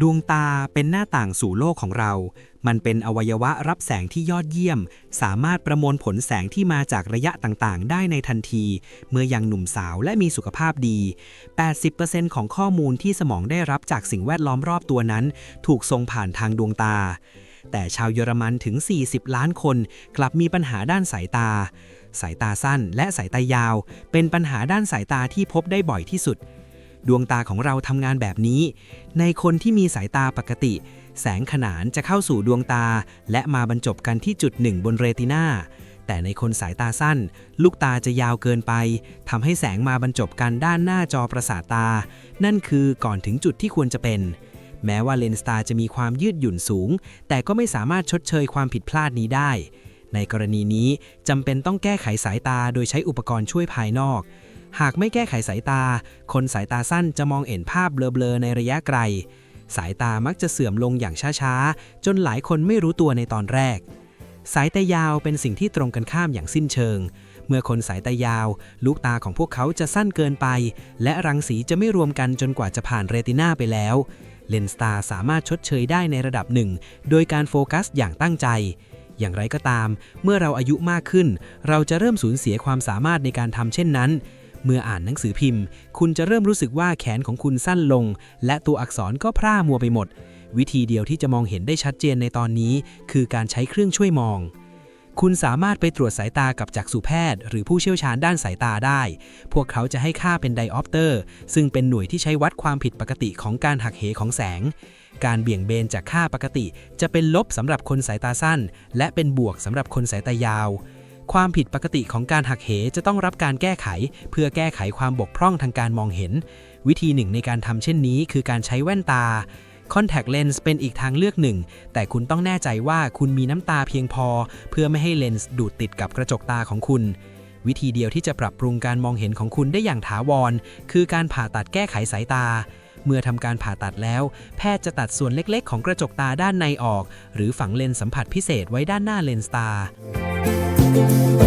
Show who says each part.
Speaker 1: ดวงตาเป็นหน้าต่างสู่โลกของเรา มันเป็นอวัยวะรับแสงที่ยอดเยี่ยม สามารถประมวลผลแสงที่มาจากระยะต่างๆ ได้ในทันที เมื่อยังหนุ่มสาวและมีสุขภาพดี 80%ของข้อมูลที่สมองได้รับจากสิ่งแวดล้อมรอบตัวนั้น ถูกส่งผ่านทางดวงตา แต่ชาวเยอรมันถึง 40 ล้านคนกลับมีปัญหาด้านสายตา สายตาสั้นและสายตายาว เป็นปัญหาด้านสายตาที่พบได้บ่อยที่สุด ดวงตาของเราทำงานแบบนี้ ในคนที่มีสายตาปกติ แสงขนานจะเข้าสู่ดวงตา และมาบรรจบกันที่จุดหนึ่งบนเรตินาแต่ในคนสายตาสั้น ลูกตาจะยาวเกินไปทำให้แสงมาบรรจบกันด้านหน้าจอประสาทตา นั่นคือก่อนถึงจุดที่ควรจะเป็น แม้ว่าเลนส์ตาจะมีความยืดหยุ่นสูง แต่ก็ไม่สามารถชดเชยความผิดพลาดนี้ได้ ในกรณีนี้จำเป็นต้องแก้ไขสายตาโดยใช้อุปกรณ์ช่วยภายนอก หากไม่แก้ไขสายตา คนสายตาสั้นจะมองเห็นภาพเบลอๆในระยะไกล สายตามักจะเสื่อมลงอย่างช้าๆ จนหลายคนไม่รู้ตัวในตอนแรก สายตายาวเป็นสิ่งที่ตรงกันข้ามอย่างสิ้นเชิง เมื่อคนสายตายาว ลูกตาของพวกเขาจะสั้นเกินไป และรังสีจะไม่รวมกันจนกว่าจะผ่านเรติน่าไปแล้วเลนส์ตาสามารถชดเชยได้ในระดับหนึ่ง โดยการโฟกัสอย่างตั้งใจ อย่างไรก็ตาม เมื่อเราอายุมากขึ้น เราจะเริ่มสูญเสียความสามารถในการทำเช่นนั้น เมื่ออ่านหนังสือพิมพ์ คุณจะเริ่มรู้สึกว่าแขนของคุณสั้นลง และตัวอักษรก็พร่ามัวไปหมด วิธีเดียวที่จะมองเห็นได้ชัดเจนในตอนนี้ คือการใช้เครื่องช่วยมองคุณสามารถไปตรวจสายตากับจักษุแพทย์ หรือผู้เชี่ยวชาญด้านสายตาได้ พวกเขาจะให้ค่าเป็นไดออปเตอร์ ซึ่งเป็นหน่วยที่ใช้วัดความผิดปกติของการหักเหของแสง การเบี่ยงเบนจากค่าปกติ จะเป็นลบสำหรับคนสายตาสั้น และเป็นบวกสำหรับคนสายตายาว ความผิดปกติของการหักเหจะต้องรับการแก้ไข เพื่อแก้ไขความบกพร่องทางการมองเห็น วิธีหนึ่งในการทำเช่นนี้คือการใช้แว่นตา Contact Lens เป็นอีกทางเลือกหนึ่ง แต่คุณต้องแน่ใจว่าคุณมีน้ำตาเพียงพอ เพื่อไม่ให้เลนส์ดูดติดกับกระจกตาของคุณ วิธีเดียวที่จะปรับปรุงการมองเห็นของคุณได้อย่างถาวร คือการผ่าตัดแก้ไขสายตา เมื่อทำการผ่าตัดแล้ว แพทย์จะตัดส่วนเล็กๆ ของกระจกตาด้านในออก หรือฝังเลนส์สัมผัสพิเศษไว้ด้านหน้าเลนส์ตา Thank you.